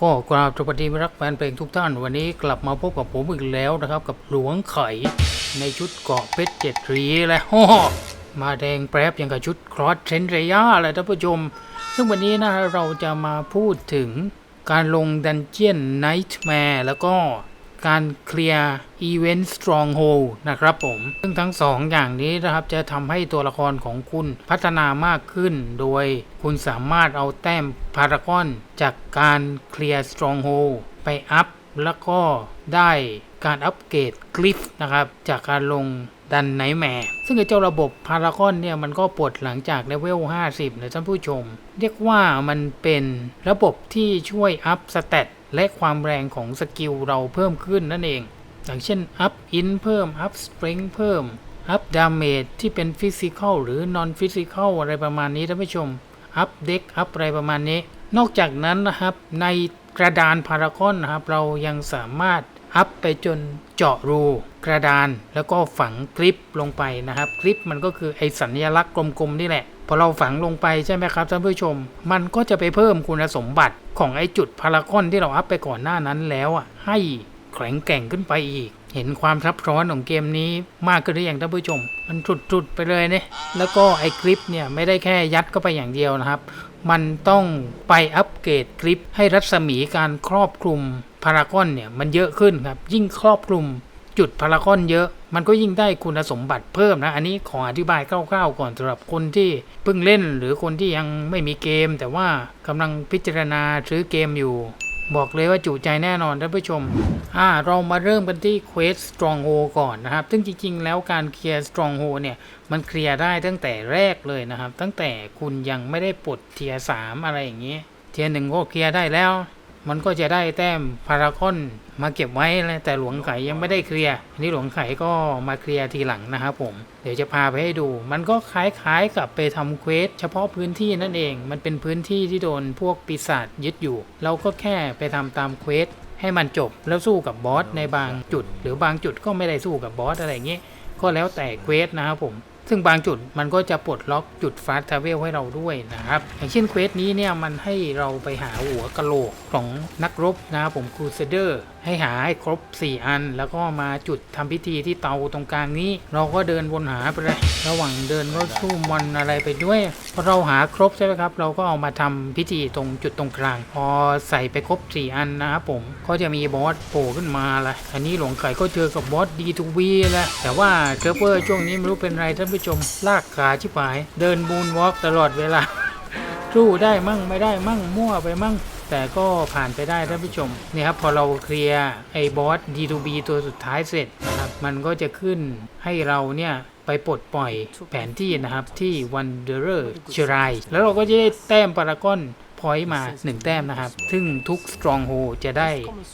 ก็กราบสวัสดีรักแฟนเพลงทุกท่าน วันนี้กลับมาพบกับผมอีกแล้วนะครับ กับหลวงไข่ในชุดเกาะเพชรเจ็ดรีและฮ่อมาแดงแปรบอย่างกับชุดครอสเทนเรียอะไรท่านผู้ชม ซึ่งวันนี้นะเราจะมาพูดถึงการลงดันเจียนไนท์แมร์แล้วก็ การเคลียร์อีเวนต์สตรองโฮนะครับผม ซึ่งทั้งสองอย่างนี้นะครับจะทำให้ตัวละครของคุณพัฒนามากขึ้น โดยคุณสามารถเอาแต้มพารากอนจากการเคลียร์สตรองโฮไปอัพ แล้วก็ได้การอัปเกรดกลิฟนะครับ จากการลงดันไนแมร์ซึ่งไอ้เจ้าระบบพารากอนเนี่ย มันก็ปลดหลังจากเลเวล 50นะท่านผู้ชม เรียกว่ามันเป็นระบบที่ช่วยอัพสเตต และความแรงของสกิลเราเพิ่มขึ้นนั่นเอง อย่างเช่นอัพอินเพิ่มอัพสปริงเพิ่มอัพดาเมจที่เป็นฟิสิกอลหรือนอนฟิสิกอลอะไรประมาณนี้ท่านผู้ชมอัพเด็กอัพอะไรประมาณนี้ นอกจากนั้นนะครับในกระดานพารากอนนะครับเรายังสามารถ อัพไปจนเจาะรูกระดาน แล้วก็ฝังกริปลงไปนะครับกริปมันก็คือไอสัญลักษณ์กลมๆนี่แหละ พอเราฝังลงไปใช่ไหมครับท่านผู้ชม มันก็จะไปเพิ่มคุณสมบัติของไอจุดพารากอนที่เราอัพไปก่อนหน้านั้นแล้วอะให้แข็งแกร่งขึ้นไปอีก เห็นความซับซ้อนของเกมนี้มากขึ้นหรือยังท่านผู้ชม มันจุดๆไปเลยเนี่ยแล้วก็ไอกริปเนี่ยไม่ได้แค่ยัดเข้าไปอย่างเดียวนะครับ มันต้องไปอัปเกรดคลิปให้รัศมีการครอบคลุมพารากอนเนี่ยมันเยอะขึ้นครับ ยิ่งครอบคลุมจุดพารากอนเยอะ มันก็ยิ่งได้คุณสมบัติเพิ่มนะ อันนี้ขออธิบายคร่าวๆก่อนสำหรับคนที่เพิ่งเล่นหรือคนที่ยังไม่มีเกม แต่ว่ากำลังพิจารณาซื้อเกมอยู่ บอกเลยว่าจุใจแน่นอนท่านผู้ชม อ่า เรามาเริ่มกันที่ Quest Stronghold ก่อนนะครับ ซึ่งจริง ๆ แล้วการเคลียร์ Stronghold เนี่ย มันเคลียร์ได้ตั้งแต่แรกเลยนะครับ ตั้งแต่คุณยังไม่ได้ปลดเทียสามอะไรอย่างนี้ เทียหนึ่งก็เคลียร์ได้แล้ว มันก็จะได้แต้มพารากอนมาเก็บไว้แล้วแต่หลวงไข่ยังไม่ได้เคลียร์อันนี้หลวงไข่ก็มาเคลียร์ทีหลังนะครับผม เดี๋ยวจะพาไปให้ดู มันก็คล้ายๆกับไปทำเควสเฉพาะพื้นที่นั่นเอง มันเป็นพื้นที่ที่โดนพวกปีศาจยึดอยู่ เราก็แค่ไปทำตามเควสให้มันจบแล้วสู้กับบอสในบางจุด หรือบางจุดก็ไม่ได้สู้กับบอสอะไรอย่างเงี้ยก็แล้วแต่เควสนะครับผม ซึ่งบางจุดมันก็จะปลดล็อกจุดฟาสต์ทราเวลให้เราด้วยนะครับ อย่างเช่นเควสนี้เนี่ยมันให้เราไปหาหัวกะโหลกของนักรบนะครับผมครูเซเดอร์ ให้หาให้ครบ 4 อัน แล้วก็มาจุดทำพิธีที่เตาตรงกลางนี้ เราก็เดินวนหาไปเลยระหว่างเดินก็สู้มอนอะไรไปด้วยพอเราหาครบใช่ไหมครับ เราก็เอามาทำพิธีตรงจุดตรงกลาง พอใส่ไปครบ 4 อันนะครับผมก็จะมีบอสโผล่ขึ้นมาละอันนี้หลวงไข่ก็เจอกับบอสดีทูวีแล้วแต่ว่าเซิร์ฟเวอร์ช่วงนี้ไม่รู้เป็นไรท่านผู้ชมลากขาชิบหาย เดินบูนวอล์กตลอดเวลาสู้ได้มั่งไม่ได้มั่งมั่วไปมั่ง แต่ก็ผ่านไปได้ท่านผู้ชมเนี่ยครับพอเราเคลียร์ไอ้บอส D2B ตัวสุดท้ายเสร็จนะครับมันก็จะขึ้นให้เราเนี่ยไปปลดปล่อยแผนที่นะครับที่ Wanderer Shrine แล้วเราก็จะได้แต้มพารากอน พอยต์มา 1 แต้มนะครับ ซึ่งทุก Stronghold จะได้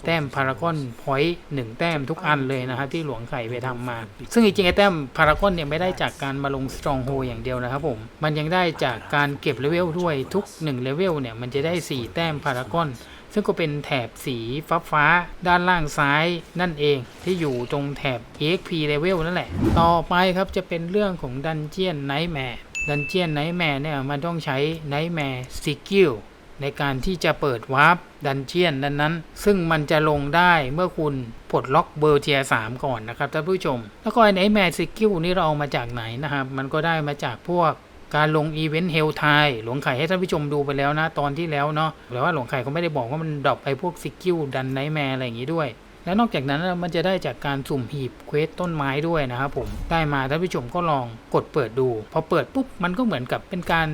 แต้มพารากอนพอยต์1แต้มทุกอันเลยนะครับที่หลวงไข่ไปทำมา ซึ่งจริงๆไอ้แต้มพารากอนเนี่ยไม่ได้จากการมาลง Stronghold อย่างเดียวนะครับผม มันยังได้จากการเก็บเลเวลด้วยทุก1เลเวลเนี่ยมันจะได้ 4 แต้มพารากอนซึ่งก็เป็นแถบสีฟ้าฟ้าๆด้านล่างซ้ายนั่นเองที่อยู่ตรงแถบ EXP level นั่นแหละ ต่อไปครับจะเป็นเรื่องของดันเจียนไนท์แมร์ดันเจียนไนท์แมร์เนี่ยมันต้องใช้ไนท์แมร์สกิล ในการที่จะเปิดวาร์ปดันเจียนนั้นนั้นซึ่งมันจะลงได้เมื่อคุณปลดล็อกเบอร์เทียสามก่อนนะครับท่านผู้ชม แล้วก็ไอ้แมร์สกิลนี่เราเอามาจากไหนนะครับ มันก็ได้มาจากพวกการลงอีเวนต์เฮลไทหลวงไข่ให้ท่านผู้ชมดูไปแล้วนะ ตอนที่แล้วเนาะแต่ว่าหลวงไข่เขาไม่ได้บอกว่ามันดรอปไปพวกสกิลดันไนแมร์อะไรอย่างนี้ด้วย และนอกจากนั้นมันจะได้จากการสุ่มหีบเควสต้นไม้ด้วยนะครับผม ได้มาท่านผู้ชมก็ลองกดเปิดดู พอเปิดปุ๊บมันก็เหมือนกับเป็นการ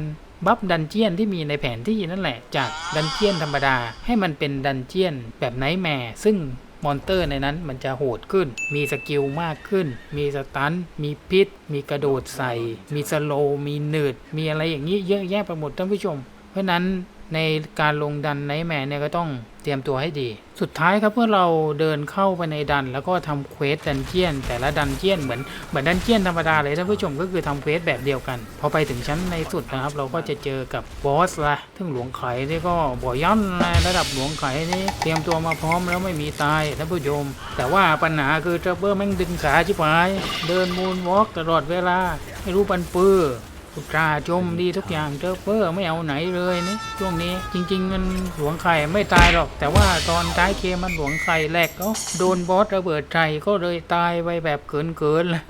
บัฟดันเจียนที่มีในแผนที่นั่นแหละ จากดันเจียนธรรมดาให้มันเป็นดันเจียนแบบไนท์แมร์ซึ่งมอนเตอร์ในนั้นมันจะโหดขึ้น มีสกิลมากขึ้น มีสตัน มีพิษ มีกระโดดใส่ มีสโล มีเนืดมีอะไรอย่างนี้เยอะแยะไปหมดท่านผู้ชม เพราะนั้น ในการลงดันไนท์แมร์เนี่ยก็ต้องเตรียมตัวให้ดี สุดท้ายครับเมื่อเราเดินเข้าไปในดัน แล้วก็ทำเควสดันเจียน แต่ละดันเจียนเหมือนเหมือนดันเจียนธรรมดาเลยท่านผู้ชมก็คือทำเควสแบบเดียวกัน พอไปถึงชั้นในสุดนะครับ เราก็จะเจอกับบอสละซึ่งหลวงไข่นี่ก็บ่อยันนะระดับหลวงไข่นี่เตรียมตัวมาพร้อมแล้วไม่มีตายท่านผู้ชมแต่ว่าปัญหาคือเทรเบอร์แม่งดึงขาชิบหาย เดินมูนวอล์กตลอดเวลาไม่รู้ปันปื้อ อุตราจมดีทุกอย่างเจอเปอร์ไม่เอาไหนเลยนี่ช่วงนี้จริง ๆ มันหลวงไข่ไม่ตายหรอก แต่ว่าตอนท้ายเกมมันหลวงไข่แหลกก็โดนบอสระเบิดใจก็เลยตายไปแบบเกินๆเลย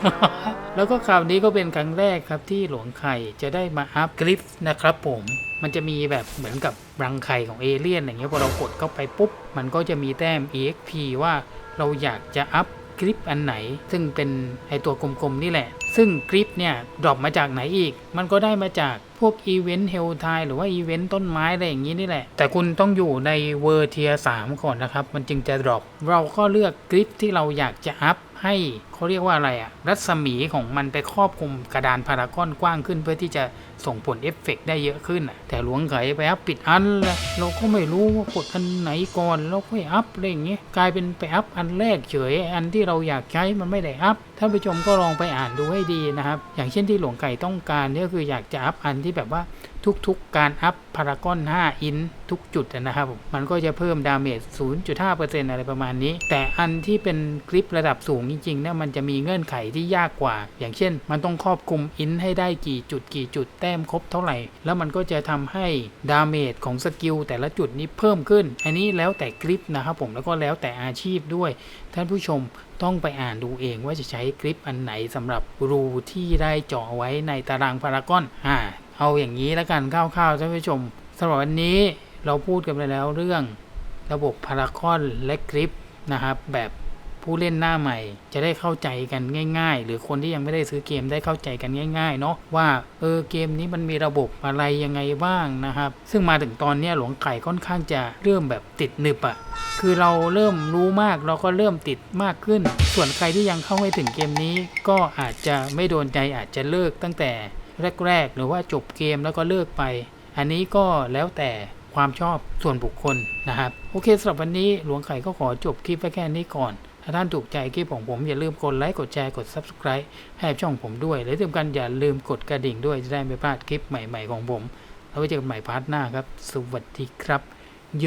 แล้วก็ข่าวนี้ก็เป็นครั้งแรกครับที่หลวงไข่จะได้มาอัพกริฟนะครับผมมันจะมีแบบเหมือนกับรังไข่ของเอเลี่ยนอย่างเงี้ยพอเรากดเข้าไปปุ๊บ มันก็จะมีแต้ม EXP ว่าเราอยากจะอัพกริปอันไหน ซึ่งเป็นไอตัวกลมๆนี่แหละ ซึ่งคลิปเนี่ยดรอปมาจากไหนอีก มันก็ได้มาจากพวกอีเวนต์เฮลทายหรือว่าอีเวนต์ต้นไม้อะไรอย่างนี้นี่แหละ แต่คุณต้องอยู่ในเวอร์เทียสามก่อนนะครับ มันจึงจะดรอปเราก็เลือกคลิปที่เราอยากจะอัพให้ เขาเรียกว่าอะไรอะรัศมีของมันไปครอบคลุมกระดานพารากอนกว้างขึ้น เพื่อที่จะส่งผลเอฟเฟกต์ได้เยอะขึ้นอะแต่หลวงไขไปอัพปิดอันลยเราก็ไม่รู้ว่ากดอันไหนก่อนแล้วค่อยอัพอะไรอย่างเงี้ยกลายเป็นไปอัพอันแรกเฉยอันที่เราอยากใช้มันไม่ได้อัพท่านผู้ชมก็ลองไปอ่านดูให้ดีนะครับ อย่างเช่นที่หลวงไก่ต้องการนี่ก็คืออยากจะอัพอันที่แบบว่าทุกๆการอัพพารากอน 5 อินทุกจุดนะครับผมมันก็จะเพิ่มดาเมจ 0.5%อะไรประมาณนี้ แต่อันที่เป็นคลิประดับสูงจริงๆเนี่ยมันจะมีเงื่อนไขที่ยากกว่า อย่างเช่น มันต้องครอบคลุมอินให้ได้กี่จุดกี่จุดแต้มครบเท่าไหร่ แล้วมันก็จะทำให้ดาเมจของสกิลแต่ละจุดนี้เพิ่มขึ้น อันนี้แล้วแต่คลิปนะครับผมแล้วก็แล้วแต่อาชีพด้วย ท่านผู้ชมต้องไปอ่านดูเองว่าจะใช้คลิปอันไหนสำหรับรูที่ได้เจาะไว้ในตารางพารากอนอ่าเอาอย่างนี้แล้วกันคร่าวๆท่านผู้ชมสำหรับวันนี้เราพูดกันไปแล้วเรื่องระบบพารากอนและคลิปนะครับแบบ ผู้เล่นหน้าใหม่จะได้เข้าใจกันง่าย ๆ หรือคนที่ยังไม่ได้ซื้อเกมได้เข้าใจกันง่าย ๆ เนาะว่าเออเกมนี้มันมีระบบอะไรยังไงบ้างนะครับ ซึ่งมาถึงตอนนี้หลวงไก่ค่อนข้างจะเริ่มแบบติดหนึบอะคือเราเริ่มรู้มากเราก็เริ่มติดมากขึ้น ส่วนใครที่ยังเข้าไม่ถึงเกมนี้ ก็อาจจะไม่โดนใจอาจจะเลิกตั้งแต่แรก ๆ หรือว่าจบเกมแล้วก็เลิกไป อันนี้ก็แล้วแต่ความชอบส่วนบุคคลนะครับ โอเคสำหรับวันนี้หลวงไข่ก็ขอจบคลิปไว้แค่นี้ก่อน ถ้าท่านถูกใจคลิปของผมอย่าลืมกดไลค์กดแชร์กด Subscribe ให้ช่องผมด้วย และที่สำคัญอย่าลืมกดกระดิ่งด้วยจะได้ไม่พลาดคลิปใหม่ ๆ ของผม แล้วไว้เจอกันใหม่พาร์ทหน้าครับ สวัสดีครับโย